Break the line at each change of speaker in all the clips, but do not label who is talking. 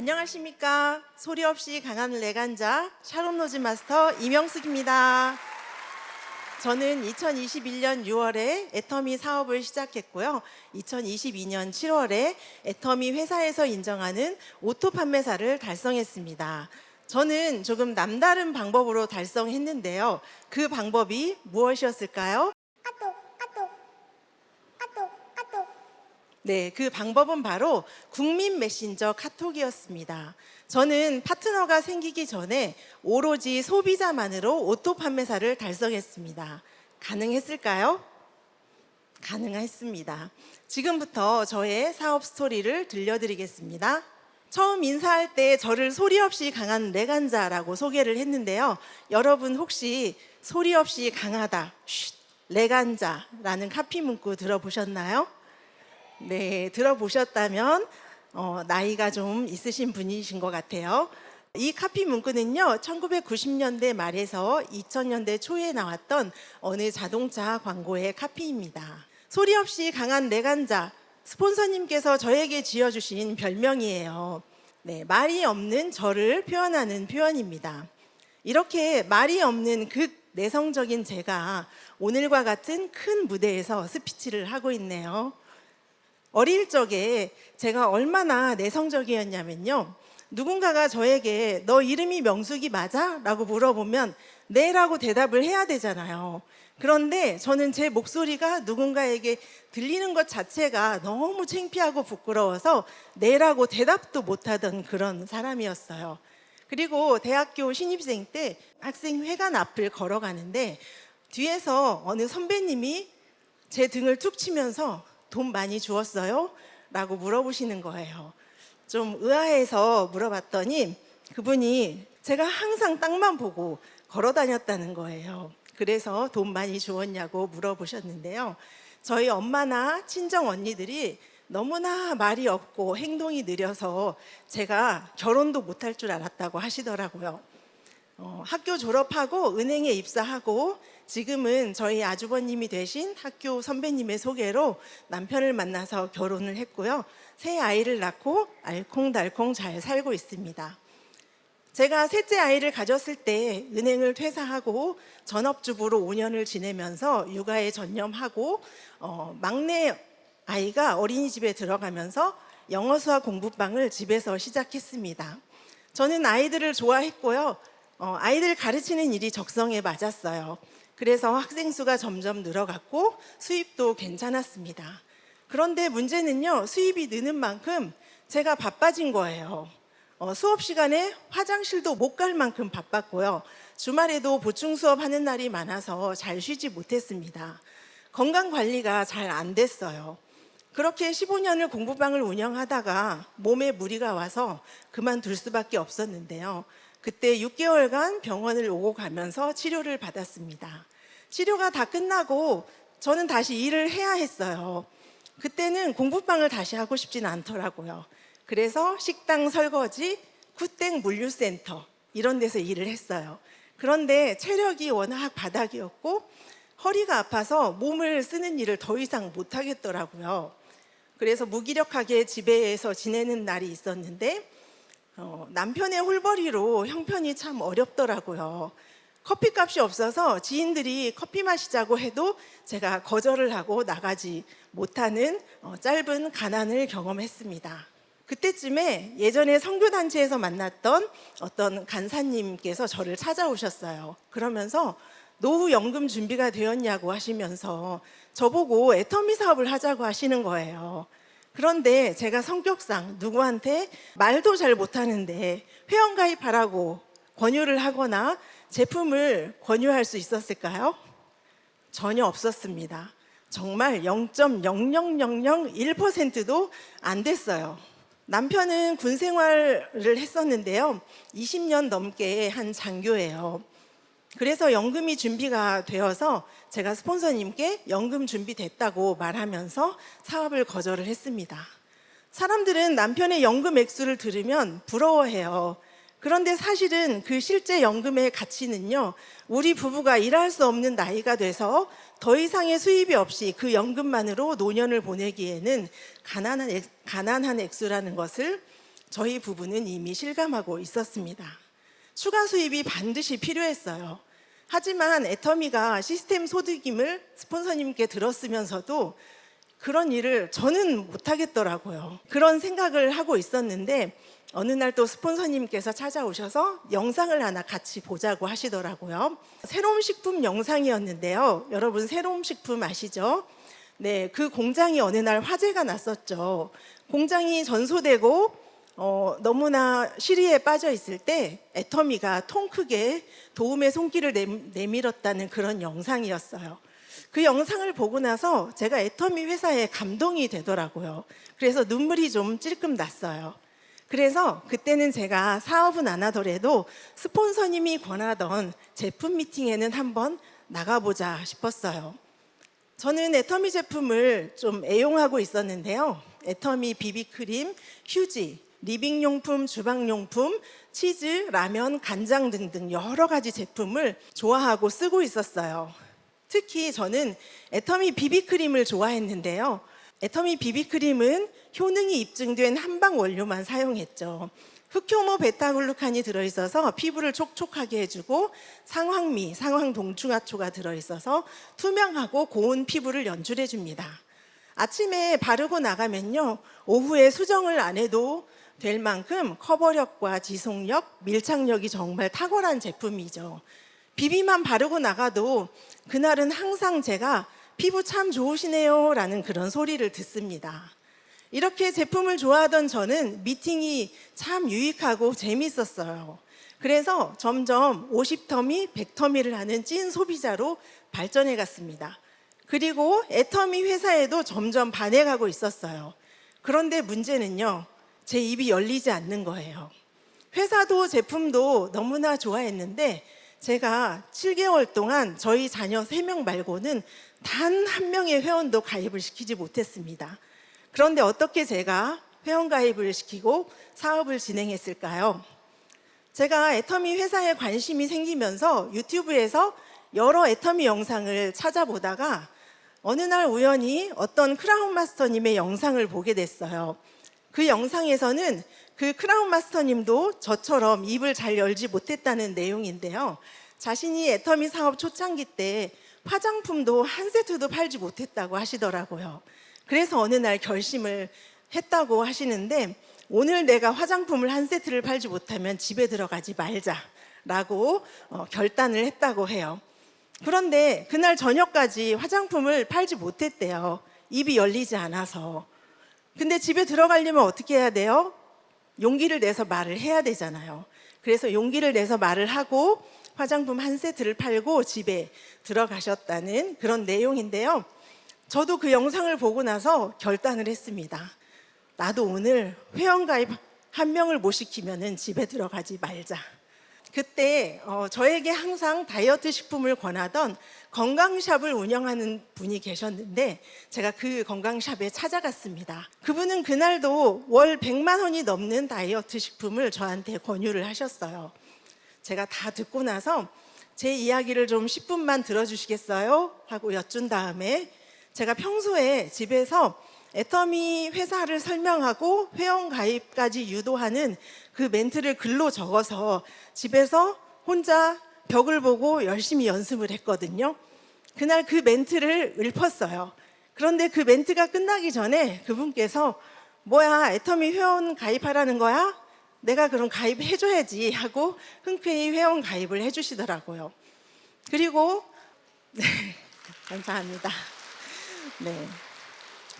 안녕하십니까. 소리 없이 강한 레간자 샤론 로즈 마스터 이명숙입니다. 저는 2021년 6월에 애터미 사업을 시작했고요. 2022년 7월에 애터미 회사에서 인정하는 오토 판매사를 달성했습니다. 저는 조금 남다른 방법으로 달성했는데요. 그 방법이 무엇이었을까요? 네, 그 방법은 바로 국민 메신저 카톡이었습니다. 저는 파트너가 생기기 전에 오로지 소비자만으로 오토 판매사를 달성했습니다. 가능했을까요? 가능했습니다. 지금부터 저의 사업 스토리를 들려드리겠습니다. 처음 인사할 때 저를 소리 없이 강한 레간자라고 소개를 했는데요. 여러분 혹시 소리 없이 강하다, 쉿, 레간자라는 카피 문구 들어보셨나요? 네, 들어보셨다면 어, 나이가 좀 있으신 분이신 것 같아요. 이 카피 문구는요, 1990년대 말에서 2000년대 초에 나왔던 어느 자동차 광고의 카피입니다. 소리 없이 강한 내간자, 스폰서님께서 저에게 지어주신 별명이에요. 네, 말이 없는 저를 표현하는 표현입니다. 이렇게 말이 없는 극 내성적인 제가 오늘과 같은 큰 무대에서 스피치를 하고 있네요. 어릴 적에 제가 얼마나 내성적이었냐면요. 누군가가 저에게 너 이름이 명숙이 맞아? 라고 물어보면 네라고 대답을 해야 되잖아요. 그런데 저는 제 목소리가 누군가에게 들리는 것 자체가 너무 창피하고 부끄러워서 네라고 대답도 못하던 그런 사람이었어요. 그리고 대학교 신입생 때 학생회관 앞을 걸어가는데 뒤에서 어느 선배님이 제 등을 툭 치면서 돈 많이 주었어요? 라고 물어보시는 거예요. 좀 의아해서 물어봤더니 그분이 제가 항상 땅만 보고 걸어 다녔다는 거예요. 그래서 돈 많이 주었냐고 물어보셨는데요. 저희 엄마나 친정 언니들이 너무나 말이 없고 행동이 느려서 제가 결혼도 못할 줄 알았다고 하시더라고요. 어, 학교 졸업하고 은행에 입사하고 지금은 저희 아주버님이 되신 학교 선배님의 소개로 남편을 만나서 결혼을 했고요. 새 아이를 낳고 알콩달콩 잘 살고 있습니다. 제가 셋째 아이를 가졌을 때 은행을 퇴사하고 전업주부로 5년을 지내면서 육아에 전념하고 어, 막내 아이가 어린이집에 들어가면서 영어 수학 공부방을 집에서 시작했습니다. 저는 아이들을 좋아했고요. 어, 아이들 가르치는 일이 적성에 맞았어요. 그래서 학생 수가 점점 늘어갔고 수입도 괜찮았습니다. 그런데 문제는요, 수입이 느는 만큼 제가 바빠진 거예요. 어, 수업 시간에 화장실도 못 갈 만큼 바빴고요. 주말에도 보충 수업 하는 날이 많아서 잘 쉬지 못했습니다. 건강 관리가 잘 안 됐어요. 그렇게 15년을 공부방을 운영하다가 몸에 무리가 와서 그만둘 수밖에 없었는데요. 그때 6개월간 병원을 오고 가면서 치료를 받았습니다. 치료가 다 끝나고 저는 다시 일을 해야 했어요. 그때는 공부방을 다시 하고 싶진 않더라고요. 그래서 식당 설거지, 쿠땡 물류센터 이런 데서 일을 했어요. 그런데 체력이 워낙 바닥이었고 허리가 아파서 몸을 쓰는 일을 더 이상 못 하겠더라고요. 그래서 무기력하게 집에서 지내는 날이 있었는데 어, 남편의 홀벌이로 형편이 참 어렵더라고요. 커피값이 없어서 지인들이 커피 마시자고 해도 제가 거절을 하고 나가지 못하는 어, 짧은 가난을 경험했습니다. 그때쯤에 예전에 선교단체에서 만났던 어떤 간사님께서 저를 찾아오셨어요. 그러면서 노후 연금 준비가 되었냐고 하시면서 저보고 애터미 사업을 하자고 하시는 거예요. 그런데 제가 성격상 누구한테 말도 잘 못하는데 회원 가입하라고 권유를 하거나 제품을 권유할 수 있었을까요? 전혀 없었습니다. 정말 0.00001%도 안 됐어요. 남편은 군 생활을 했었는데요. 20년 넘게 한 장교예요. 그래서 연금이 준비가 되어서 제가 스폰서님께 연금 준비됐다고 말하면서 사업을 거절을 했습니다. 사람들은 남편의 연금 액수를 들으면 부러워해요. 그런데 사실은 그 실제 연금의 가치는요, 우리 부부가 일할 수 없는 나이가 돼서 더 이상의 수입이 없이 그 연금만으로 노년을 보내기에는 가난한, 액, 가난한 액수라는 것을 저희 부부는 이미 실감하고 있었습니다. 추가 수입이 반드시 필요했어요. 하지만 애터미가 시스템 소득임을 스폰서님께 들었으면서도 그런 일을 저는 못하겠더라고요. 그런 생각을 하고 있었는데 어느 날 또 스폰서님께서 찾아오셔서 영상을 하나 같이 보자고 하시더라고요. 새로운 식품 영상이었는데요. 여러분 새로운 식품 아시죠? 네, 그 공장이 어느 날 화재가 났었죠. 공장이 전소되고 어, 너무나 시리에 빠져 있을 때 애터미가 통 크게 도움의 손길을 내- 내밀었다는 그런 영상이었어요. 그 영상을 보고 나서 제가 애터미 회사에 감동이 되더라고요. 그래서 눈물이 좀 찔끔 났어요. 그래서 그때는 제가 사업은 안 하더라도 스폰서님이 권하던 제품 미팅에는 한번 나가보자 싶었어요. 저는 애터미 제품을 좀 애용하고 있었는데요. 애터미 비비크림, 휴지, 리빙용품, 주방용품, 치즈, 라면, 간장 등등 여러 가지 제품을 좋아하고 쓰고 있었어요. 특히 저는 애터미 비비크림을 좋아했는데요. 애터미 비비크림은 효능이 입증된 한방 원료만 사용했죠. 흑효모 베타글루칸이 들어있어서 피부를 촉촉하게 해주고 상황미, 상황동충하초가 들어있어서 투명하고 고운 피부를 연출해줍니다. 아침에 바르고 나가면요 오후에 수정을 안 해도 될 만큼 커버력과 지속력, 밀착력이 정말 탁월한 제품이죠. 비비만 바르고 나가도 그날은 항상 제가 피부 참 좋으시네요 라는 그런 소리를 듣습니다. 이렇게 제품을 좋아하던 저는 미팅이 참 유익하고 재밌었어요. 그래서 점점 50터미, 100터미를 하는 찐 소비자로 발전해 갔습니다. 그리고 애터미 회사에도 점점 반해가고 있었어요. 그런데 문제는요, 제 입이 열리지 않는 거예요. 회사도 제품도 너무나 좋아했는데 제가 7개월 동안 저희 자녀 3명 말고는 단 한 명의 회원도 가입을 시키지 못했습니다. 그런데 어떻게 제가 회원 가입을 시키고 사업을 진행했을까요? 제가 애터미 회사에 관심이 생기면서 유튜브에서 여러 애터미 영상을 찾아보다가 어느 날 우연히 어떤 크라운 마스터님의 영상을 보게 됐어요. 그 영상에서는 그 크라운 마스터님도 저처럼 입을 잘 열지 못했다는 내용인데요. 자신이 애터미 사업 초창기 때 화장품도 한 세트도 팔지 못했다고 하시더라고요. 그래서 어느 날 결심을 했다고 하시는데 오늘 내가 화장품을 한 세트를 팔지 못하면 집에 들어가지 말자라고 어, 결단을 했다고 해요. 그런데 그날 저녁까지 화장품을 팔지 못했대요. 입이 열리지 않아서. 근데 집에 들어가려면 어떻게 해야 돼요? 용기를 내서 말을 해야 되잖아요. 그래서 용기를 내서 말을 하고 화장품 한 세트를 팔고 집에 들어가셨다는 그런 내용인데요. 저도 그 영상을 보고 나서 결단을 했습니다. 나도 오늘 회원가입 한 명을 못 시키면은 집에 들어가지 말자. 그때 어, 저에게 항상 다이어트 식품을 권하던 건강샵을 운영하는 분이 계셨는데 제가 그 건강샵에 찾아갔습니다. 그분은 그날도 월 100만 원이 넘는 다이어트 식품을 저한테 권유를 하셨어요. 제가 다 듣고 나서 제 이야기를 좀 10분만 들어주시겠어요? 하고 여쭌 다음에 제가 평소에 집에서 애터미 회사를 설명하고 회원 가입까지 유도하는 그 멘트를 글로 적어서 집에서 혼자 벽을 보고 열심히 연습을 했거든요. 그날 그 멘트를 읊었어요. 그런데 그 멘트가 끝나기 전에 그분께서 뭐야 애터미 회원 가입하라는 거야? 내가 그럼 가입해줘야지 하고 흔쾌히 회원 가입을 해주시더라고요. 그리고 네, 감사합니다. 네.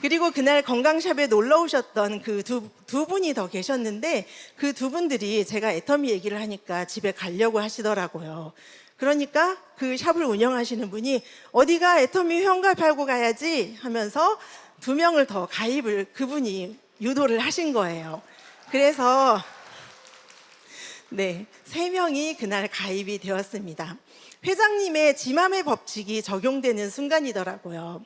그리고 그날 건강샵에 놀러 오셨던 그두 두 분이 더 계셨는데 그 두 분들이 제가 애터미 얘기를 하니까 집에 가려고 하시더라고요. 그러니까 그 샵을 운영하시는 분이 어디가 애터미 회원가입하고 가야지 하면서 두 명을 더 가입을 그분이 유도를 하신 거예요. 그래서 네, 세 명이 그날 가입이 되었습니다. 회장님의 지맘의 법칙이 적용되는 순간이더라고요.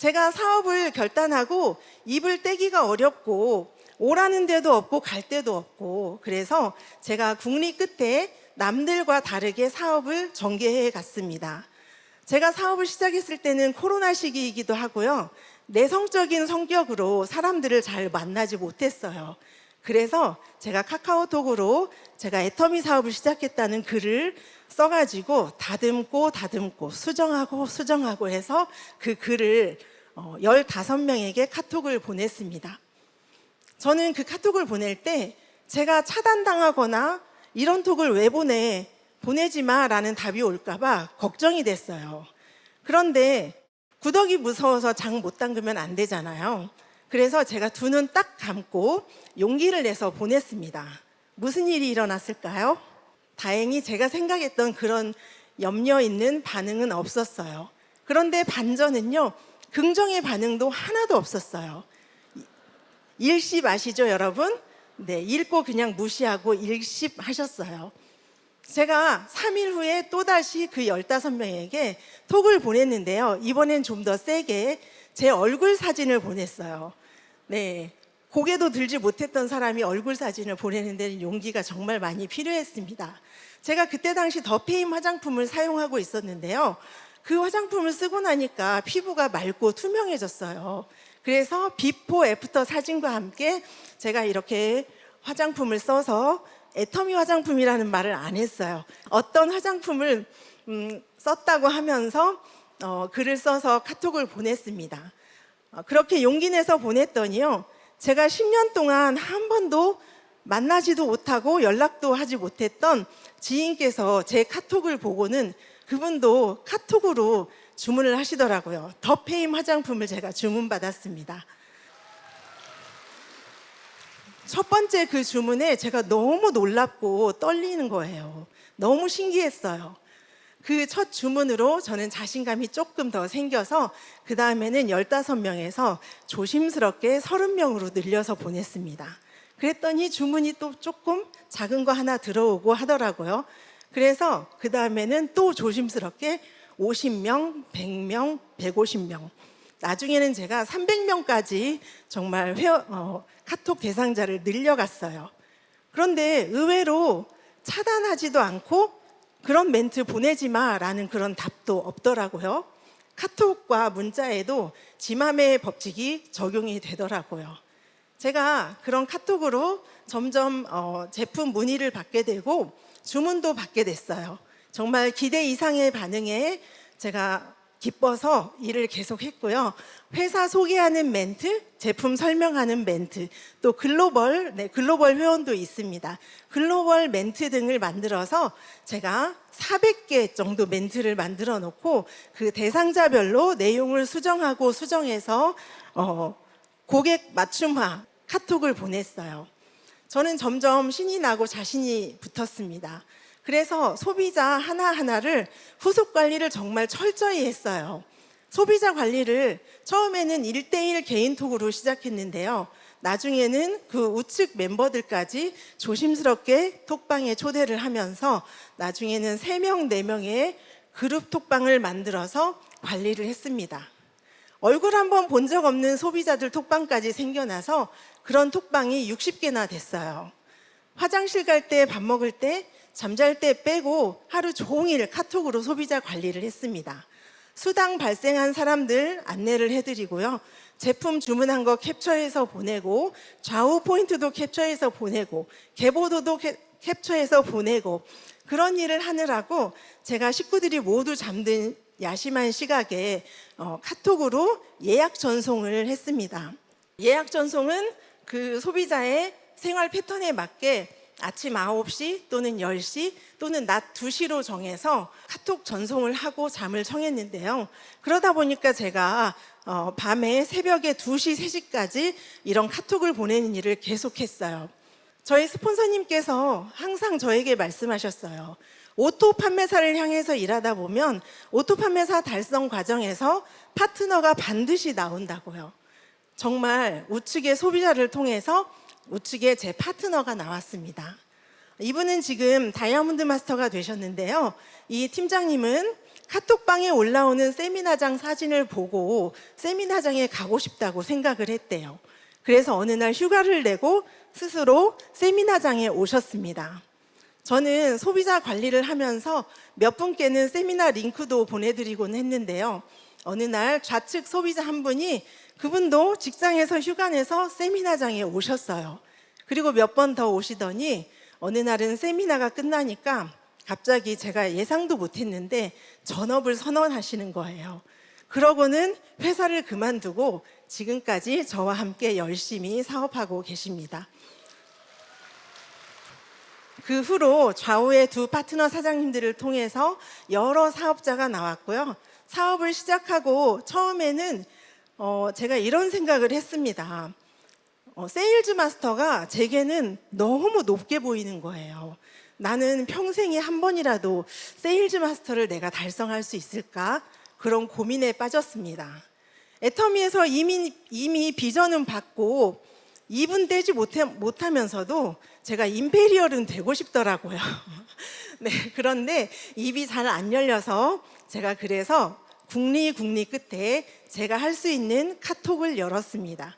제가 사업을 결단하고 입을 떼기가 어렵고 오라는 데도 없고 갈 데도 없고 그래서 제가 국리 끝에 남들과 다르게 사업을 전개해 갔습니다. 제가 사업을 시작했을 때는 코로나 시기이기도 하고요. 내성적인 성격으로 사람들을 잘 만나지 못했어요. 그래서 제가 카카오톡으로 제가 애터미 사업을 시작했다는 글을 써가지고 다듬고 다듬고 수정하고 수정하고 해서 그 글을 어, 15명에게 카톡을 보냈습니다. 저는 그 카톡을 보낼 때 제가 차단당하거나 이런 톡을 왜 보내? 보내지 마 라는 답이 올까봐 걱정이 됐어요. 그런데 구덕이 무서워서 장 못 담그면 안 되잖아요. 그래서 제가 두 눈 딱 감고 용기를 내서 보냈습니다. 무슨 일이 일어났을까요? 다행히 제가 생각했던 그런 염려 있는 반응은 없었어요. 그런데 반전은요, 긍정의 반응도 하나도 없었어요. 일십 아시죠, 여러분? 네, 읽고 그냥 무시하고 일십 하셨어요. 제가 3일 후에 또다시 그 15명에게 톡을 보냈는데요. 이번엔 좀 더 세게 제 얼굴 사진을 보냈어요. 네. 고개도 들지 못했던 사람이 얼굴 사진을 보내는 데는 용기가 정말 많이 필요했습니다. 제가 그때 당시 더페임 화장품을 사용하고 있었는데요. 그 화장품을 쓰고 나니까 피부가 맑고 투명해졌어요. 그래서 비포 애프터 사진과 함께 제가 이렇게 화장품을 써서 애터미 화장품이라는 말을 안 했어요. 어떤 화장품을 음, 썼다고 하면서 어, 글을 써서 카톡을 보냈습니다. 어, 그렇게 용기 내서 보냈더니요. 제가 10년 동안 한 번도 만나지도 못하고 연락도 하지 못했던 지인께서 제 카톡을 보고는 그분도 카톡으로 주문을 하시더라고요. 더페임 화장품을 제가 주문받았습니다. 첫 번째 그 주문에 제가 너무 놀랍고 떨리는 거예요. 너무 신기했어요. 그 첫 주문으로 저는 자신감이 조금 더 생겨서 그 다음에는 15명에서 조심스럽게 30명으로 늘려서 보냈습니다. 그랬더니 주문이 또 조금 작은 거 하나 들어오고 하더라고요. 그래서 그 다음에는 또 조심스럽게 50명, 100명, 150명. 나중에는 제가 300명까지 정말 회원, 어, 카톡 대상자를 늘려갔어요. 그런데 의외로 차단하지도 않고 그런 멘트 보내지 마라는 그런 답도 없더라고요. 카톡과 문자에도 지맘의 법칙이 적용이 되더라고요. 제가 그런 카톡으로 점점 어, 제품 문의를 받게 되고 주문도 받게 됐어요. 정말 기대 이상의 반응에 제가 기뻐서 일을 계속 했고요. 회사 소개하는 멘트, 제품 설명하는 멘트, 또 글로벌, 네, 글로벌 회원도 있습니다. 글로벌 멘트 등을 만들어서 제가 400개 정도 멘트를 만들어 놓고 그 대상자별로 내용을 수정하고 수정해서 어, 고객 맞춤화 카톡을 보냈어요. 저는 점점 신이 나고 자신이 붙었습니다. 그래서 소비자 하나하나를 후속 관리를 정말 철저히 했어요. 소비자 관리를 처음에는 1대1 개인톡으로 시작했는데요. 나중에는 그 우측 멤버들까지 조심스럽게 톡방에 초대를 하면서 나중에는 3명, 4명의 그룹 톡방을 만들어서 관리를 했습니다. 얼굴 한 번 본 적 없는 소비자들 톡방까지 생겨나서 그런 톡방이 60개나 됐어요. 화장실 갈 때, 밥 먹을 때, 잠잘 때 빼고 하루 종일 카톡으로 소비자 관리를 했습니다. 수당 발생한 사람들 안내를 해드리고요. 제품 주문한 거 캡처해서 보내고 좌우 포인트도 캡처해서 보내고 개보도도 캡, 캡처해서 보내고 그런 일을 하느라고 제가 식구들이 모두 잠든 야심한 시각에 어, 카톡으로 예약 전송을 했습니다. 예약 전송은 그 소비자의 생활 패턴에 맞게 아침 9시 또는 10시 또는 낮 2시로 정해서 카톡 전송을 하고 잠을 청했는데요. 그러다 보니까 제가 어, 밤에 새벽에 2시, 3시까지 이런 카톡을 보내는 일을 계속했어요. 저희 스폰서님께서 항상 저에게 말씀하셨어요. 오토 판매사를 향해서 일하다 보면 오토 판매사 달성 과정에서 파트너가 반드시 나온다고요. 정말 우측의 소비자를 통해서 우측에 제 파트너가 나왔습니다. 이분은 지금 다이아몬드 마스터가 되셨는데요. 이 팀장님은 카톡방에 올라오는 세미나장 사진을 보고 세미나장에 가고 싶다고 생각을 했대요. 그래서 어느 날 휴가를 내고 스스로 세미나장에 오셨습니다. 저는 소비자 관리를 하면서 몇 분께는 세미나 링크도 보내드리곤 했는데요. 어느 날 좌측 소비자 한 분이 그분도 직장에서 휴가 내서 세미나장에 오셨어요. 그리고 몇 번 더 오시더니 어느 날은 세미나가 끝나니까 갑자기 제가 예상도 못했는데 전업을 선언하시는 거예요. 그러고는 회사를 그만두고 지금까지 저와 함께 열심히 사업하고 계십니다. 그 후로 좌우의 두 파트너 사장님들을 통해서 여러 사업자가 나왔고요. 사업을 시작하고 처음에는 어, 제가 이런 생각을 했습니다. 어, 세일즈 마스터가 제게는 너무 높게 보이는 거예요. 나는 평생에 한 번이라도 세일즈 마스터를 내가 달성할 수 있을까? 그런 고민에 빠졌습니다. 애터미에서 이미, 이미 비전은 받고 2분 떼지 못해, 못하면서도 제가 임페리얼은 되고 싶더라고요. 네, 그런데 입이 잘 안 열려서 제가 그래서 국리 국리 끝에 제가 할 수 있는 카톡을 열었습니다.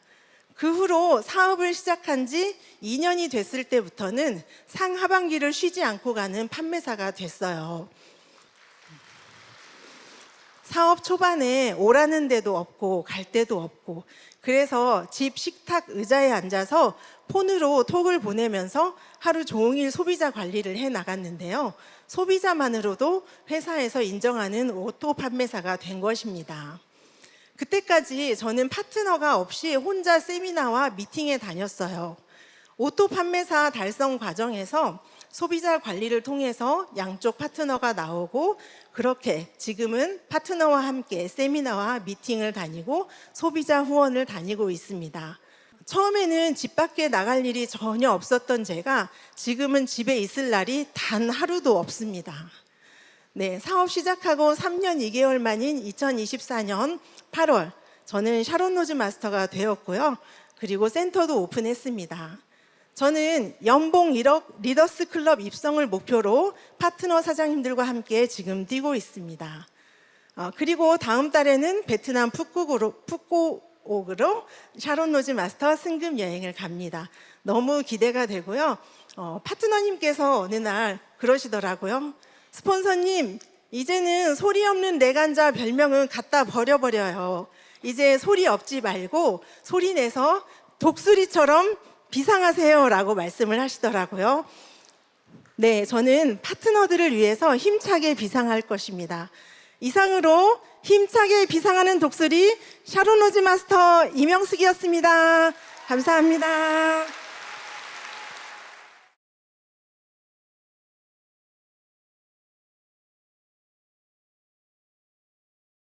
그 후로 사업을 시작한 지 2년이 됐을 때부터는 상하반기를 쉬지 않고 가는 판매사가 됐어요. 사업 초반에 오라는 데도 없고 갈 데도 없고 그래서 집 식탁 의자에 앉아서 폰으로 톡을 보내면서 하루 종일 소비자 관리를 해 나갔는데요. 소비자만으로도 회사에서 인정하는 오토 판매사가 된 것입니다. 그때까지 저는 파트너가 없이 혼자 세미나와 미팅에 다녔어요. 오토 판매사 달성 과정에서 소비자 관리를 통해서 양쪽 파트너가 나오고 그렇게 지금은 파트너와 함께 세미나와 미팅을 다니고 소비자 후원을 다니고 있습니다. 처음에는 집 밖에 나갈 일이 전혀 없었던 제가 지금은 집에 있을 날이 단 하루도 없습니다. 네, 사업 시작하고 3년 2개월 만인 2024년 8월 저는 샤론 로즈 마스터가 되었고요. 그리고 센터도 오픈했습니다. 저는 연봉 1억 리더스 클럽 입성을 목표로 파트너 사장님들과 함께 지금 뛰고 있습니다. 어, 그리고 다음 달에는 베트남 푸꾸옥으로, 푸꾸옥으로 샤론 로즈 마스터 승급 여행을 갑니다. 너무 기대가 되고요. 어, 파트너님께서 어느 날 그러시더라고요. 스폰서님, 이제는 소리 없는 내간자 별명은 갖다 버려버려요. 이제 소리 없지 말고 소리 내서 독수리처럼 비상하세요 라고 말씀을 하시더라고요. 네, 저는 파트너들을 위해서 힘차게 비상할 것입니다. 이상으로 힘차게 비상하는 독수리 샤론 로즈 마스터 이명숙이었습니다. 감사합니다.